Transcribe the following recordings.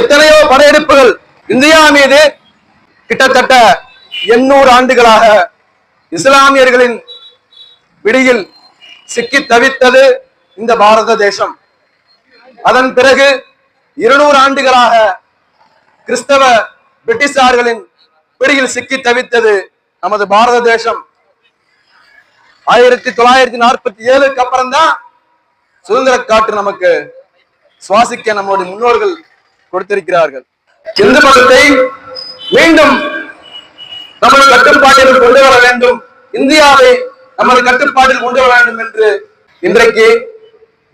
எத்தனையோ படையெடுப்புகள் இந்தியா மீது கிட்டத்தட்ட எண்ணூறு ஆண்டுகளாக இஸ்லாமியர்களின் பிடியில் சிக்கி தவித்தது இந்த பாரத தேசம். அதன் பிறகு இருநூறு ஆண்டுகளாக கிறிஸ்தவ பிரிட்டிஷார்களின் பிடியில் சிக்கி தவித்தது நமது பாரத தேசம். ஆயிரத்தி தொள்ளாயிரத்தி நாற்பத்தி ஏழுக்கு அப்புறம் தான் சுதந்திர காற்று நமக்கு சுவாசிக்க நம்முடைய முன்னோர்கள் கொடுத்திருக்கிறார்கள். இந்து மதத்தை மீண்டும் நமது கட்டுப்பாட்டில் கொண்டு வர வேண்டும். இந்தியாவை நமது கட்டுப்பாட்டில் கொண்டு வர வேண்டும் என்று இன்றைக்கு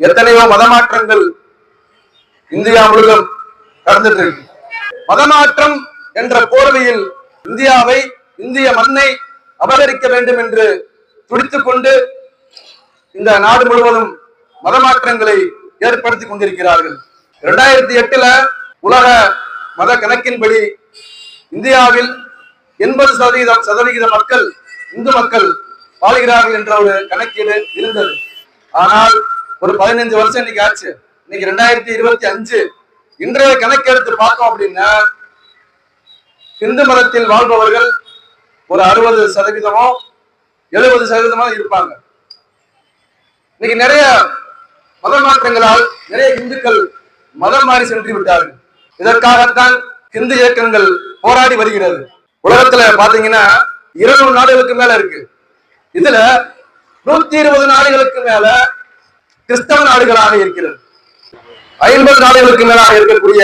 எத்தனையோ மதமாற்றங்கள் இந்தியா முழுவதும் நடந்துட்டு இருக்கு. மதமாற்றம் என்ற போர்வையில் இந்தியாவை இந்திய மண்ணை அபகரிக்க வேண்டும் என்று துடித்துக் கொண்டு இந்த நாடு முழுவதும் மதமாற்றங்களை ஏற்படுத்தி கொண்டிருக்கிறார்கள். இரண்டாயிரத்தி எட்டுல உலக மத கணக்கின்படி இந்தியாவில் எண்பது சதவீதம் சதவிகித மக்கள் இந்து மக்கள் வாழ்கிறார்கள் என்ற ஒரு கணக்கீடு இருந்தது. ஆனால் ஒரு பதினைஞ்சு வருஷம் இன்னைக்கு ஆச்சு. இன்னைக்கு ரெண்டாயிரத்தி இருபத்தி அஞ்சு இன்றைய கணக்கெடுத்து பார்த்தோம் அப்படின்னா இந்து மதத்தில் வாழ்பவர்கள் ஒரு அறுபது சதவீதமோ எழுபது சதவீதமோ இருப்பாங்க. இன்னைக்கு நிறைய மத மாற்றங்களால் நிறைய இந்துக்கள் மதம் மாறி சென்று விட்டார்கள். இதற்காகத்தான் இந்து இயக்கங்கள் போராடி வருகிறது. உலகத்துல பாத்தீங்கன்னா இருநூறு நாடுகளுக்கு மேல இருக்கு. இதுல நூத்தி இருபது நாடுகளுக்கு மேல கிறிஸ்தவ நாடுகளாக இருக்கிறது. ஐம்பது நாடுகளுக்கு மேலாக இருக்கக்கூடிய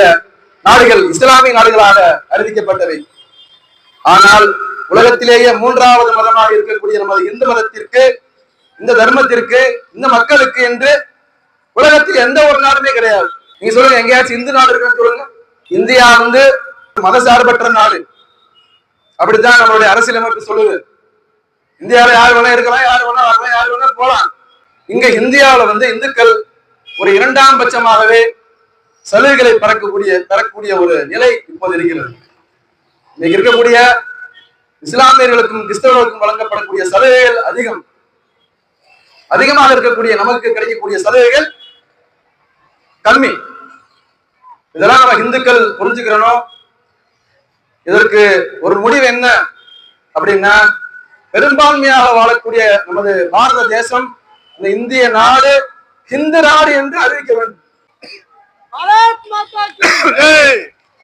நாடுகள் இஸ்லாமிய நாடுகளாக அறிவிக்கப்பட்டவை. ஆனால் உலகத்திலேயே மூன்றாவது மதமாக இருக்கக்கூடிய நமது இந்து மதத்திற்கு இந்த தர்மத்திற்கு இந்த மக்களுக்கு என்று உலகத்தில் எந்த ஒரு நாடுமே கிடையாது. நீங்க சொல்லுங்க எங்கேயாச்சும் இந்து நாடு இருக்குன்னு சொல்லுங்க. இந்தியா வந்து மதசார்பற்ற நாடு. அப்படித்தான் நம்மளுடைய அரசியலமைப்பு சொல்லுது. இந்தியாவில யார் வேணா இருக்கலாம் யார் வேணா வரலாம் யார் வேணா போலாம் இங்க இந்தியாவில வந்து இந்துக்கள் ஒரு இரண்டாம் பட்சமாகவே சலுகைகளை பறக்கக்கூடிய பெறக்கூடிய ஒரு நிலை இப்போது இருக்கிறது. இன்னைக்கு இருக்கக்கூடிய இஸ்லாமியர்களுக்கும் கிறிஸ்தவர்களுக்கும் வழங்கப்படக்கூடிய சலுகைகள் அதிகம். அதிகமாக இருக்கக்கூடிய நமக்கு கிடைக்கக்கூடிய சலுகைகள் கம்மி. இதெல்லாம் நம்ம இந்துக்கள் புரிஞ்சுக்கிறனும் இதற்கு ஒரு முடிவு என்ன அப்படின்னா பெரும்பான்மையாக வாழக்கூடிய நமது பாரத தேசம் இந்த இந்திய நாடு ஹிந்து நாடு என்று அறிவிக்க வேண்டும்.